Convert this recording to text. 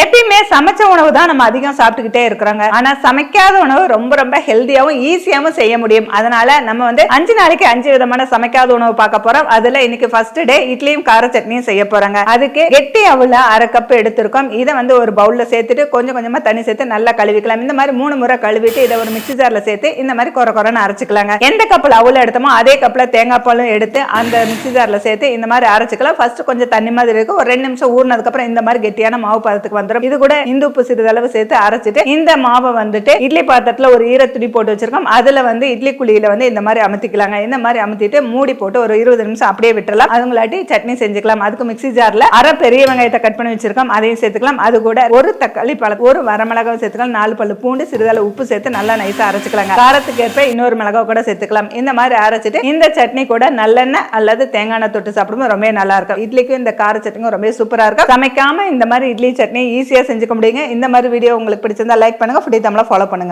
எப்பயுமே சமைச்ச உணவு தான் நம்ம அதிகம் சாப்பிட்டுக்கிட்டே இருக்கிறாங்க. ஆனா சமைக்காத உணவு ரொம்ப ரொம்ப ஹெல்த்தியாவும் ஈஸியாவும் செய்ய முடியும். அதனால நம்ம வந்து அஞ்சு நாளைக்கு அஞ்சு விதமான சமைக்காத உணவு பார்க்க போறோம். அதுல இன்னைக்கு ஃபர்ஸ்ட் டே இட்லியும் கார சட்னியும் செய்ய போறாங்க. அதுக்கு கெட்டி அவுல அரை கப் எடுத்திருக்கோம். இதை வந்து ஒரு பவுல்ல சேர்த்துட்டு கொஞ்சம் கொஞ்சமா தண்ணி சேர்த்து நல்லா கழுவிக்கலாம். இந்த மாதிரி மூணு முறை கழுவிட்டு இதை ஒரு மிக்சி ஜார்ல சேர்த்து இந்த மாதிரி குறை குறைன்னு அரைச்சிக்கலாங்க. எந்த கப்பில் அவுல எடுத்தோமோ அதே கப்பில் தேங்காய் பாலும் எடுத்து அந்த மிக்சி ஜார்ல சேர்த்து இந்த மாதிரி அரைச்சிக்கலாம். ஃபர்ஸ்ட் கொஞ்சம் தண்ணி மாதிரி இருக்கு. ஒரு ரெண்டு நிமிஷம் ஊறினதுக்கு அப்புறம் இந்த மாதிரி கெட்டியான மாவு பதத்துக்கு வந்துடும் இது கூட இந்து உப்பு சிறிதளவு சேர்த்து அரைச்சிட்டு இந்த மாவை வந்துட்டு இட்லி பாத்திரத்துல ஒரு ஈர துணி போட்டு வச்சிருக்கோம். அதுல வந்து இட்லி குழியில வந்து இந்த மாதிரி அமுத்திக்கலாங்க. இந்த மாதிரி அமுத்திட்டு மூடி போட்டு ஒரு இருபது நிமிஷம் அப்படியே விட்டுறலாம். அதுங்களாட்டி சட்னி செஞ்சுக்கலாம். அதுக்கு மிக்ஸி ஜார்ல அரை பெரிய வெங்காயத்தை கட் பண்ணி வச்சிருக்கோம். அதையும் சேர்த்துக்கலாம். அது கூட ஒரு தக்காளி பழம் ஒரு வரமிளகாவும் சேர்த்துக்கலாம். நாலு பல்லு பூண்டு சிறிதளவு உப்பு சேர்த்து நல்லா நைஸா அரைச்சிக்கலாங்க. காரத்துக்கு ஏற்ப இன்னொரு மிளகாவை கூட சேர்த்துக்கலாம். இந்த மாதிரி அரைச்சிட்டு இந்த சட்னி கூட நல்லெண்ணெய் அல்லது தேங்காய் தொட்டு சாப்பிடும்போது ரொம்ப நல்லா இருக்கும். இட்லிக்கும் இந்த கார சட்னிக்கும் ரொம்ப சூப்பரா இருக்கும். சமைக்காம இந்த மாதிரி இட்லி சட்னி ஈஸியா செஞ்சுக்க முடியுங்க. இந்த மாதிரி வீடியோ உங்களுக்கு பிடிச்சிருந்தா லைக் பண்ணுங்க. ஃபுடி தமிழை ஃபாலோ பண்ணுங்க.